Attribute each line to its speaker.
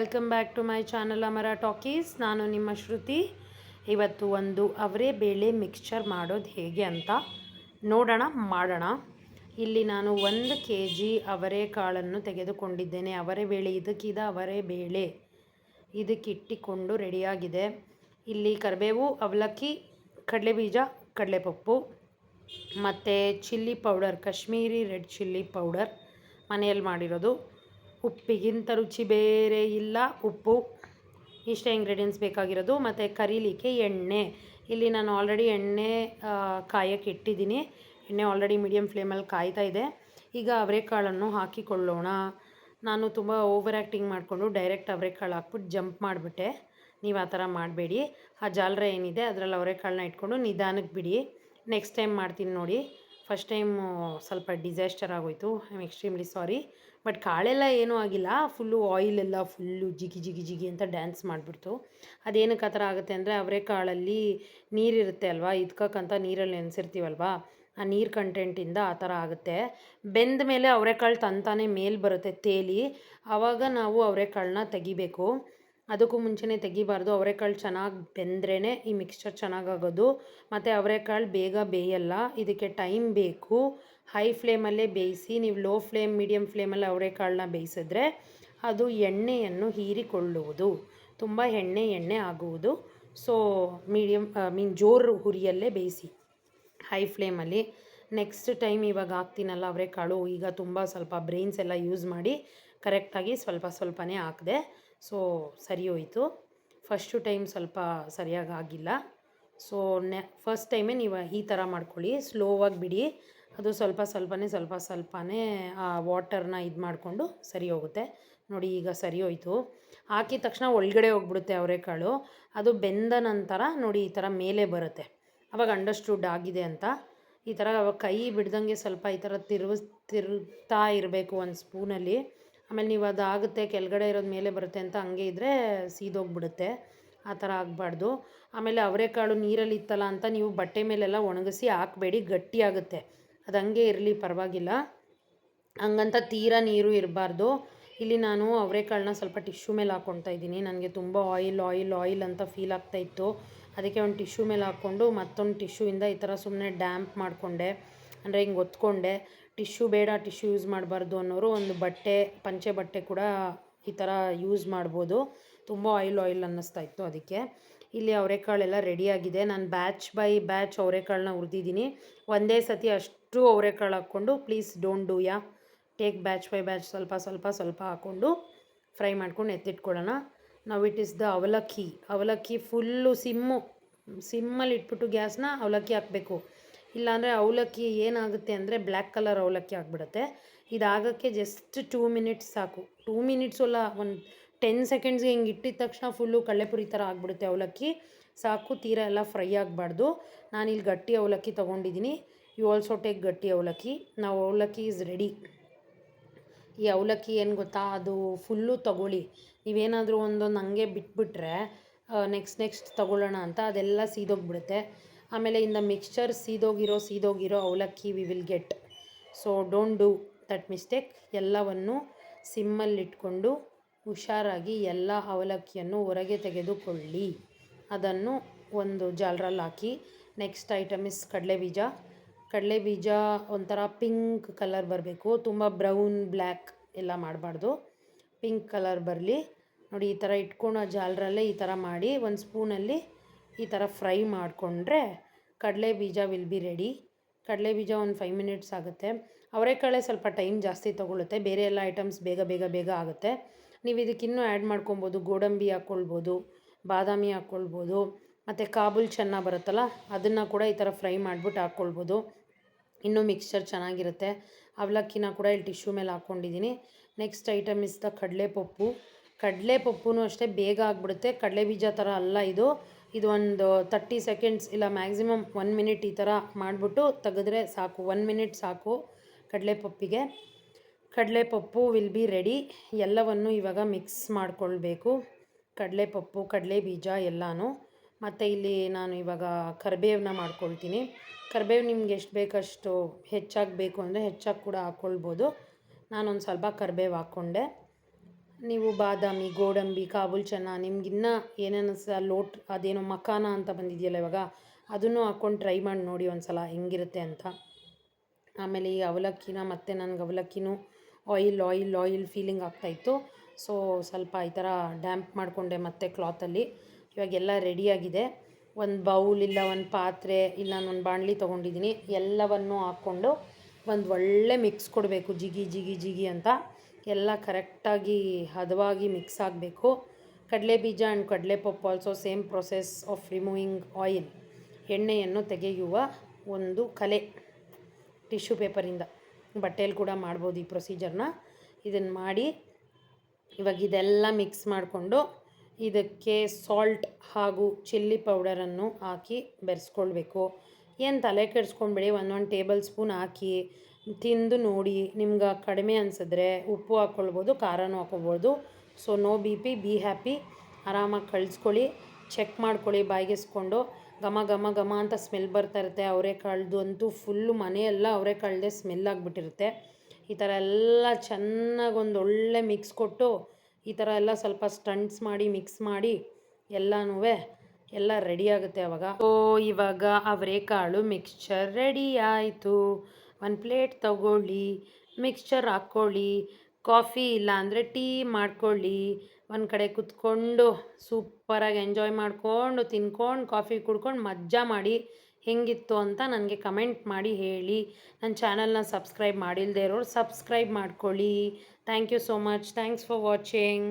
Speaker 1: Welcome back to my channel Amara talkies ನಾನು ನಿಮ್ಮ ಶ್ರುತಿ. ಇವತ್ತು ಒಂದು ಅವರೇ ಬೇಳೆ ಮಿಕ್ಸ್ಚರ್ ಮಾಡೋದು ಹೇಗೆ ಅಂತ ನೋಡೋಣ, ಮಾಡೋಣ. ಇಲ್ಲಿ ನಾನು ಒಂದು ಕೆ ಜಿ ಅವರೆಕಾಳನ್ನು ತೆಗೆದುಕೊಂಡಿದ್ದೇನೆ. ಅವರೇ ಬೇಳೆ, ಇದಕ್ಕಿದ ಅವರೇ ಬೇಳೆ. ಇದಕ್ಕಿಟ್ಟಿಕೊಂಡು ರೆಡಿಯಾಗಿದೆ. ಇಲ್ಲಿ ಕರಿಬೇವು, ಅವಲಕ್ಕಿ, ಕಡಲೆಬೀಜ, ಕಡಲೆಪಪ್ಪು, ಮತ್ತು chilli powder Kashmiri red chilli powder ಮನೆಯಲ್ಲಿ ಮಾಡಿರೋದು. ಉಪ್ಪಿಗಿಂತ ರುಚಿ ಬೇರೆ ಇಲ್ಲ. ಉಪ್ಪು. ಇಷ್ಟೇ ಇಂಗ್ರೀಡಿಯೆಂಟ್ಸ್ ಬೇಕಾಗಿರೋದು. ಮತ್ತು ಕರೀಲಿಕ್ಕೆ ಎಣ್ಣೆ. ಇಲ್ಲಿ ನಾನು ಆಲ್ರೆಡಿ ಎಣ್ಣೆ ಕಾಯಕ್ಕೆ ಇಟ್ಟಿದ್ದೀನಿ. ಎಣ್ಣೆ ಆಲ್ರೆಡಿ ಮೀಡಿಯಮ್ ಫ್ಲೇಮಲ್ಲಿ ಕಾಯ್ತಾ ಇದೆ. ಈಗ ಅವರೆಕಾಳನ್ನು ಹಾಕಿಕೊಳ್ಳೋಣ. ನಾನು ತುಂಬ ಓವರ್ ಆ್ಯಕ್ಟಿಂಗ್ ಮಾಡಿಕೊಂಡು ಡೈರೆಕ್ಟ್ ಅವರೆಕಾಳು ಹಾಕ್ಬಿಟ್ಟು ಜಂಪ್ ಮಾಡಿಬಿಟ್ಟೆ. ನೀವು ಆ ಥರ ಮಾಡಬೇಡಿ. ಆ ಜಾಲರ ಏನಿದೆ, ಅದರಲ್ಲಿ ಅವರೆಕಾಳನ್ನ ಇಟ್ಕೊಂಡು ನಿಧಾನಕ್ಕೆ ಬಿಡಿ. ನೆಕ್ಸ್ಟ್ ಟೈಮ್ ಮಾಡ್ತೀನಿ ನೋಡಿ. ಫಸ್ಟ್ ಟೈಮು ಸ್ವಲ್ಪ ಡಿಸಾಸ್ಟರ್ ಆಗೋಯ್ತು. I am extremely sorry but ಕಾಳೆಲ್ಲ ಏನೂ ಆಗಿಲ್ಲ. ಫುಲ್ಲು ಎಲ್ಲ ಫುಲ್ಲು ಜಿಗಿ ಜಿಗಿ ಜಿಗಿ ಅಂತ ಡ್ಯಾನ್ಸ್ ಮಾಡಿಬಿಡ್ತು. ಅದೇನಕ್ಕೆ ಆ ಥರ ಆಗುತ್ತೆ ಅಂದರೆ ಅವರೆಕಾಳಲ್ಲಿ ನೀರಿರುತ್ತೆ ಅಲ್ವಾ? ಇದ್ಕಕ್ಕಂತ ನೀರಲ್ಲಿ ನೆನೆಸಿರ್ತೀವಲ್ವಾ? ಆ ನೀರು ಕಂಟೆಂಟಿಂದ ಆ ಥರ ಆಗುತ್ತೆ. ಬೆಂದ ಮೇಲೆ ಅವರೆಕಾಳು ತಂತಾನೆ ಮೇಲೆ ಬರುತ್ತೆ ತೇಲಿ. ಆವಾಗ ನಾವು ಅವರೆಕಾಳನ್ನ ತೆಗಿಬೇಕು. ಅದಕ್ಕೂ ಮುಂಚೆನೇ ತೆಗಿಬಾರ್ದು. ಅವರೆಕಾಳು ಚೆನ್ನಾಗಿ ಬೆಂದ್ರೇ ಈ ಮಿಕ್ಸ್ಚರ್ ಚೆನ್ನಾಗಾಗೋದು. ಮತ್ತು ಅವರೆಕಾಳು ಬೇಗ ಬೇಯಲ್ಲ. ಇದಕ್ಕೆ ಟೈಮ್ ಬೇಕು. ಹೈ ಫ್ಲೇಮಲ್ಲೇ ಬೇಯಿಸಿ, ನೀವು ಲೋ ಫ್ಲೇಮ್ ಮೀಡಿಯಮ್ ಫ್ಲೇಮಲ್ಲಿ ಅವರೆಕಾಳನ್ನ ಬೇಯಿಸಿದ್ರೆ ಅದು ಎಣ್ಣೆಯನ್ನು ಹೀರಿಕೊಳ್ಳುವುದು. ತುಂಬ ಎಣ್ಣೆ ಎಣ್ಣೆ ಆಗುವುದು. ಸೊ ಮೀಡಿಯಮ್ ಮೀನ್ ಜೋರು ಹುರಿಯಲ್ಲೇ ಬೇಯಿಸಿ. ಹೈ ಫ್ಲೇಮಲ್ಲಿ ನೆಕ್ಸ್ಟ್ ಟೈಮ್ ಇವಾಗ ಹಾಕ್ತೀನಲ್ಲ ಅವರೆಕಾಳು, ಈಗ ತುಂಬ ಸ್ವಲ್ಪ ಬ್ರೈನ್ಸ್ ಎಲ್ಲ ಯೂಸ್ ಮಾಡಿ ಕರೆಕ್ಟಾಗಿ ಸ್ವಲ್ಪ ಸ್ವಲ್ಪನೇ ಹಾಕಿದೆ ಸೊ ಸರಿ ಹೋಯಿತು. ಫಸ್ಟು ಟೈಮ್ ಸ್ವಲ್ಪ ಸರಿಯಾಗಿ ಆಗಿಲ್ಲ. ಸೊ ನೆ ಫಸ್ಟ್ ಟೈಮೇ ನೀವು ಈ ಥರ ಮಾಡ್ಕೊಳ್ಳಿ. ಸ್ಲೋವಾಗಿ ಬಿಡಿ. ಅದು ಸ್ವಲ್ಪ ಸ್ವಲ್ಪನೇ ಸ್ವಲ್ಪ ಸ್ವಲ್ಪನೇ, ಆ ವಾಟರ್ನ ಇದು ಮಾಡಿಕೊಂಡು ಸರಿ ಹೋಗುತ್ತೆ. ನೋಡಿ ಈಗ ಸರಿ ಹೋಯಿತು. ಹಾಕಿದ ತಕ್ಷಣ ಒಳಗಡೆ ಹೋಗ್ಬಿಡುತ್ತೆ ಅವರೆಕಾಳು ಅದು ಬೆಂದ ನಂತರ ನೋಡಿ ಈ ಥರ ಮೇಲೆ ಬರುತ್ತೆ. ಅವಾಗ ಅಂಡರ್ಸ್ಟುಡ್ ಆಗಿದೆ ಅಂತ. ಈ ಥರ ಕೈ ಬಿಡ್ದಂಗೆ ಸ್ವಲ್ಪ ಈ ಥರ ತಿರುಗಿಸ್ ತಿರುಗ್ತಾ ಇರಬೇಕು ಒಂದು ಸ್ಪೂನಲ್ಲಿ ಆಮೇಲೆ ನೀವು ಅದು ಆಗುತ್ತೆ, ಕೆಳಗಡೆ ಇರೋದು ಮೇಲೆ ಬರುತ್ತೆ ಅಂತ ಹಂಗೆ ಇದ್ದರೆ ಸೀದೋಗ್ಬಿಡುತ್ತೆ. ಆ ಥರ ಆಗಬಾರ್ದು. ಆಮೇಲೆ ಅವರೆಕಾಳು ನೀರಲ್ಲಿ ಇತ್ತಲ್ಲ ಅಂತ ನೀವು ಬಟ್ಟೆ ಮೇಲೆಲ್ಲ ಒಣಗಿಸಿ ಹಾಕಬೇಡಿ, ಗಟ್ಟಿಯಾಗುತ್ತೆ. ಅದು ಹಂಗೆ ಇರಲಿ, ಪರವಾಗಿಲ್ಲ. ಹಂಗಂತ ತೀರಾ ನೀರು ಇರಬಾರ್ದು. ಇಲ್ಲಿ ನಾನು ಅವರೆಕಾಳನ್ನ ಸ್ವಲ್ಪ ಟಿಶ್ಯೂ ಮೇಲೆ ಹಾಕ್ಕೊಳ್ತಾ ಇದ್ದೀನಿ. ನನಗೆ ತುಂಬ ಆಯಿಲ್ ಆಯಿಲ್ ಆಯಿಲ್ ಅಂತ ಫೀಲ್ ಆಗ್ತಾ ಇತ್ತು. ಅದಕ್ಕೆ ಒಂದು ಟಿಶ್ಯೂ ಮೇಲೆ ಹಾಕ್ಕೊಂಡು ಮತ್ತೊಂದು ಟಿಶ್ಯೂಯಿಂದ ಈ ಥರ ಸುಮ್ಮನೆ ಡ್ಯಾಂಪ್ ಮಾಡಿಕೊಂಡೆ. ಅಂದರೆ ಹಿಂಗೆ ಒತ್ಕೊಂಡೆ. ಟಿಶ್ಯೂ ಬೇಡ ಟಿಶ್ಯೂ ಯೂಸ್ ಮಾಡಬಾರ್ದು ಅನ್ನೋರು ಒಂದು ಬಟ್ಟೆ, ಪಂಚೆ ಬಟ್ಟೆ ಕೂಡ ಈ ಥರ ಯೂಸ್ ಮಾಡ್ಬೋದು. ತುಂಬ ಆಯಿಲ್ ಆಯಿಲ್ ಅನ್ನಿಸ್ತಾ ಇತ್ತು ಅದಕ್ಕೆ. ಇಲ್ಲಿ ಅವರೆಕಾಳೆಲ್ಲ ರೆಡಿಯಾಗಿದೆ. ನಾನು ಬ್ಯಾಚ್ ಬೈ ಬ್ಯಾಚ್ ಅವರೆಕಾಳನ್ನ ಹುರಿದಿದ್ದೀನಿ. ಒಂದೇ ಸತಿ ಅಷ್ಟು ಅವರೆಕಾಳು ಹಾಕ್ಕೊಂಡು please don't do yeah. Take batch by batch ಸ್ವಲ್ಪ ಸ್ವಲ್ಪ ಸ್ವಲ್ಪ ಹಾಕ್ಕೊಂಡು ಫ್ರೈ ಮಾಡ್ಕೊಂಡು ಎತ್ತಿಟ್ಕೊಳ್ಳೋಣ. ನಾವು ಇಟ್ ಇಸ್ ದ ಅವಲಕ್ಕಿ. ಅವಲಕ್ಕಿ ಫುಲ್ಲು ಸಿಮ್ಮು. ಸಿಮ್ಮಲ್ಲಿ ಇಟ್ಬಿಟ್ಟು ಗ್ಯಾಸ್ನ ಅವಲಕ್ಕಿ ಹಾಕಬೇಕು. ಇಲ್ಲಾಂದರೆ ಅವಲಕ್ಕಿ ಏನಾಗುತ್ತೆ ಅಂದರೆ ಬ್ಲ್ಯಾಕ್ ಕಲರ್ ಅವಲಕ್ಕಿ ಆಗಿಬಿಡುತ್ತೆ. ಇದಾಗೋಕ್ಕೆ ಜಸ್ಟ್ ಟೂ ಮಿನಿಟ್ಸ್ ಸಾಕು. ಟೂ ಮಿನಿಟ್ಸ್ ಅಲ್ಲ, ಒಂದು ಟೆನ್ ಸೆಕೆಂಡ್ಸ್ಗೆ ಹಿಂಗೆ ಇಟ್ಟಿದ ತಕ್ಷಣ ಫುಲ್ಲು ಕಳ್ಳೆಪುರಿ ಥರ ಆಗಿಬಿಡುತ್ತೆ ಅವಲಕ್ಕಿ. ಸಾಕು, ತೀರ ಎಲ್ಲ ಫ್ರೈ ಆಗಬಾರ್ದು. ನಾನಿಲ್ಲಿ ಗಟ್ಟಿ ಅವಲಕ್ಕಿ ತೊಗೊಂಡಿದ್ದೀನಿ ಯು ಆಲ್ಸೋ ಟೇಕ್ ಗಟ್ಟಿ ಅವಲಕ್ಕಿ. ನಾವು ಅವಲಕ್ಕಿ ಈಸ್ ರೆಡಿ ಈ ಅವಲಕ್ಕಿ ಏನು ಗೊತ್ತಾ? ಅದು ಫುಲ್ಲು ತಗೊಳ್ಳಿ. ನೀವೇನಾದರೂ ಒಂದೊಂದು ಹಂಗೆ ಬಿಟ್ಬಿಟ್ರೆ ನೆಕ್ಸ್ಟ್ ನೆಕ್ಸ್ಟ್ ತಗೊಳ್ಳೋಣ ಅಂತ ಅದೆಲ್ಲ ಸೀದೋಗ್ಬಿಡುತ್ತೆ. ಆಮೇಲೆ ಇನ್ ದ ಮಿಕ್ಸ್ಚರ್ ಸೀದೋಗಿರೋ ಸೀದೋಗಿರೋ ಅವಲಕ್ಕಿ we will get so don't do that mistake ಎಲ್ಲವನ್ನು ಸಿಮ್ಮಲ್ಲಿಟ್ಕೊಂಡು ಹುಷಾರಾಗಿ ಎಲ್ಲ ಅವಲಕ್ಕಿಯನ್ನು ಹೊರಗೆ ತೆಗೆದುಕೊಳ್ಳಿ. ಅದನ್ನು ಒಂದು ಜಾಲ್ರಲ್ಲಿ ಹಾಕಿ. ನೆಕ್ಸ್ಟ್ ಐಟಮ್ ಇಸ್ ಕಡಲೆ ಬೀಜ. ಕಡಲೆ ಬೀಜ ಒಂಥರ ಪಿಂಕ್ ಕಲರ್ ಬರಬೇಕು. ತುಂಬ ಬ್ರೌನ್ ಬ್ಲ್ಯಾಕ್ ಎಲ್ಲ ಮಾಡಬಾರ್ದು. ಪಿಂಕ್ ಕಲರ್ ಬರಲಿ. ನೋಡಿ, ಈ ಥರ ಇಟ್ಕೊಂಡು ಆ ಜಾಲರಲ್ಲೇ ಈ ಥರ ಮಾಡಿ ಒಂದು ಸ್ಪೂನಲ್ಲಿ ಈ ಥರ ಫ್ರೈ ಮಾಡಿಕೊಂಡ್ರೆ ಕಡಲೆ ಬೀಜ ವಿಲ್ ಬಿ ರೆಡಿ ಕಡಲೆ ಬೀಜ ಒಂದು ಫೈವ್ ಮಿನಿಟ್ಸ್ ಆಗುತ್ತೆ. ಅವರೆಕಾಳೆ ಸ್ವಲ್ಪ ಟೈಮ್ ಜಾಸ್ತಿ ತೊಗೊಳುತ್ತೆ. ಬೇರೆ ಎಲ್ಲ ಐಟಮ್ಸ್ ಬೇಗ ಬೇಗ ಬೇಗ ಆಗುತ್ತೆ. ನೀವು ಇದಕ್ಕೆ ಇನ್ನೂ ಆ್ಯಡ್ ಮಾಡ್ಕೊಬೋದು. ಗೋಡಂಬಿ ಹಾಕ್ಕೊಳ್ಬೋದು ಬಾದಾಮಿ ಹಾಕ್ಕೊಳ್ಬೋದು ಮತ್ತು ಕಾಬೂಲ್ ಚೆನ್ನಾಗಿ ಬರುತ್ತಲ್ಲ, ಅದನ್ನು ಕೂಡ ಈ ಥರ ಫ್ರೈ ಮಾಡಿಬಿಟ್ಟು ಹಾಕ್ಕೊಳ್ಬೋದು ಇನ್ನೂ ಮಿಕ್ಸ್ಚರ್ ಚೆನ್ನಾಗಿರುತ್ತೆ. ಅವಲಕ್ಕಿನ ಕೂಡ ಇಲ್ಲಿ ಟಿಶ್ಯೂ ಮೇಲೆ ಹಾಕ್ಕೊಂಡಿದ್ದೀನಿ ನೆಕ್ಸ್ಟ್ ಐಟಮ್ ಇಸ್ ದ ಕಡಲೆ ಪಪ್ಪು. ಅಷ್ಟೇ ಬೇಗ ಆಗಿಬಿಡುತ್ತೆ. ಕಡಲೆ ಬೀಜ ಥರ ಅಲ್ಲ ಇದು. ಇದು ಒಂದು ತರ್ಟಿ ಸೆಕೆಂಡ್ಸ್ ಇಲ್ಲ ಮ್ಯಾಕ್ಸಿಮಮ್ ಒನ್ ಮಿನಿಟ್ ಈ ಥರ ಮಾಡಿಬಿಟ್ಟು ತೆಗೆದ್ರೆ ಸಾಕು. ಒನ್ ಮಿನಿಟ್ ಸಾಕು ಕಡಲೆಪಪ್ಪಿಗೆ. ಕಡಲೆಪಪ್ಪು ವಿಲ್ ಬಿ ರೆಡಿ ಎಲ್ಲವನ್ನು ಇವಾಗ ಮಿಕ್ಸ್ ಮಾಡಿಕೊಳ್ಬೇಕು. ಕಡಲೆಪಪ್ಪು ಕಡಲೆ ಬೀಜ ಎಲ್ಲನೂ. ಮತ್ತು ಇಲ್ಲಿ ನಾನು ಇವಾಗ ಕರಿಬೇವನ್ನ ಮಾಡ್ಕೊಳ್ತೀನಿ. ಕರಿಬೇವು ನಿಮ್ಗೆ ಎಷ್ಟು ಬೇಕಷ್ಟು ಹೆಚ್ಚಾಗಬೇಕು ಅಂದರೆ ಹೆಚ್ಚಾಗಿ ಕೂಡ ಹಾಕ್ಕೊಳ್ಬೋದು ನಾನೊಂದು ಸ್ವಲ್ಪ ಕರಿಬೇವು ಹಾಕ್ಕೊಂಡೆ ನೀವು ಬಾದಾಮಿ, ಗೋಡಂಬಿ, ಕಾಬೂಲ್ ಚನ್ನ, ನಿಮ್ಗಿನ್ನ ಏನೇನು ಸಹ ಲೋಟ್, ಅದೇನೋ ಮಖಾನ ಅಂತ ಬಂದಿದೆಯಲ್ಲ ಇವಾಗ, ಅದನ್ನು ಹಾಕ್ಕೊಂಡು ಟ್ರೈ ಮಾಡಿ ನೋಡಿ ಒಂದು ಸಲ ಹೆಂಗಿರುತ್ತೆ ಅಂತ. ಆಮೇಲೆ ಈ ಅವಲಕ್ಕಿನ, ಮತ್ತು ನನಗೆ ಅವಲಕ್ಕಿನೂ ಆಯಿಲ್ ಆಯಿಲ್ ಆಯಿಲ್ ಫೀಲಿಂಗ್ ಆಗ್ತಾಯಿತ್ತು ಸೊ ಸ್ವಲ್ಪ ಈ ಥರ ಡ್ಯಾಂಪ್ ಮಾಡಿಕೊಂಡೆ ಮತ್ತೆ ಕ್ಲಾತಲ್ಲಿ ಇವಾಗೆಲ್ಲ ರೆಡಿಯಾಗಿದೆ ಒಂದು ಬೌಲ್ ಇಲ್ಲ, ಒಂದು ಪಾತ್ರೆ ಇಲ್ಲ ಒಂದು ಬಾಣಲಿ ತೊಗೊಂಡಿದ್ದೀನಿ ಎಲ್ಲವನ್ನು ಹಾಕ್ಕೊಂಡು ಒಂದು ಒಳ್ಳೆ ಮಿಕ್ಸ್ ಕೊಡಬೇಕು, ಜಿಗಿ ಜಿಗಿ ಜಿಗಿ ಅಂತ. ಎಲ್ಲ ಕರೆಕ್ಟಾಗಿ ಹದವಾಗಿ ಮಿಕ್ಸ್ ಆಗಬೇಕು. ಕಡಲೆ ಬೀಜ ಆ್ಯಂಡ್ ಕಡಲೆ Pappu also same process of removing oil. ಎಣ್ಣೆಯನ್ನು ತೆಗೆಯುವ ಒಂದು ಕಲೆ ಟಿಶ್ಯೂ ಪೇಪರಿಂದ. ಬಟ್ಟೆಯಲ್ಲಿ ಕೂಡ ಮಾಡ್ಬೋದು ಈ ಪ್ರೊಸೀಜರ್ನ. ಇದನ್ನು ಮಾಡಿ ಇವಾಗ ಇದೆಲ್ಲ ಮಿಕ್ಸ್ ಮಾಡಿಕೊಂಡು ಇದಕ್ಕೆ ಸಾಲ್ಟ್ ಹಾಗೂ ಚಿಲ್ಲಿ ಪೌಡರನ್ನು ಹಾಕಿ ಬೆರೆಸ್ಕೊಳ್ಬೇಕು. ಏನು ತಲೆ ಕೆಡಿಸ್ಕೊಂಡ್ಬಿಡಿ, ಒಂದೊಂದು ಟೇಬಲ್ ಸ್ಪೂನ್ ಹಾಕಿ ತಿಂದು ನೋಡಿ ನಿಮ್ಗೆ ಕಡಿಮೆ ಅನಿಸಿದ್ರೆ ಉಪ್ಪು ಹಾಕ್ಕೊಳ್ಬೋದು, ಖಾರನೂ ಹಾಕ್ಕೊಬೋದು so no B P be happy ಆರಾಮಾಗಿ ಕಳಿಸ್ಕೊಳ್ಳಿ ಚೆಕ್ ಮಾಡ್ಕೊಳ್ಳಿ, ಬಾಯಿಗೆಸ್ಕೊಂಡು. ಘಮ ಘಮ ಘಮ ಅಂತ ಸ್ಮೆಲ್ ಬರ್ತಾ ಇರುತ್ತೆ ಕಳೆದು ಅಂತೂ ಫುಲ್ಲು ಮನೆಯೆಲ್ಲ ಅವರೆಕಾಳ್ದೆ ಸ್ಮೆಲ್ ಆಗಿಬಿಟ್ಟಿರುತ್ತೆ. ಈ ಥರ ಎಲ್ಲ ಚೆನ್ನಾಗಿ ಒಂದು ಒಳ್ಳೆ ಮಿಕ್ಸ್ ಕೊಟ್ಟು, ಈ ಥರ ಎಲ್ಲ ಸ್ವಲ್ಪ ಸ್ಟಂಟ್ಸ್ ಮಾಡಿ ಮಿಕ್ಸ್ ಮಾಡಿ ಎಲ್ಲನೂ ಎಲ್ಲ ರೆಡಿ ಆಗುತ್ತೆ ಅವಾಗ. ಓ ಇವಾಗ ಅವರೆಕಾಳು ಮಿಕ್ಸ್ಚರ್ ರೆಡಿ ಆಯಿತು. ಒಂದು ಪ್ಲೇಟ್ ತಗೊಳ್ಳಿ ಮಿಕ್ಸ್ಚರ್ ಹಾಕ್ಕೊಳ್ಳಿ ಕಾಫಿ ಇಲ್ಲ ಅಂದರೆ ಟೀ ಮಾಡ್ಕೊಳ್ಳಿ. ಒಂದು ಕಡೆ ಕುತ್ಕೊಂಡು ಸೂಪರಾಗಿ ಎಂಜಾಯ್ ಮಾಡಿಕೊಂಡು, ತಿನ್ಕೊಂಡು ಕಾಫಿ ಕುಡ್ಕೊಂಡು ಮಜ್ಜಾ ಮಾಡಿ ಹೆಂಗಿತ್ತು ಅಂತ ನನಗೆ ಕಮೆಂಟ್ ಮಾಡಿ ಹೇಳಿ. ನನ್ನ ಚಾನಲ್ನ ಸಬ್ಸ್ಕ್ರೈಬ್ ಮಾಡಿಲ್ಲದೆ ಇರೋರು ಸಬ್ಸ್ಕ್ರೈಬ್ ಮಾಡ್ಕೊಳ್ಳಿ. Thank you so much thanks for watching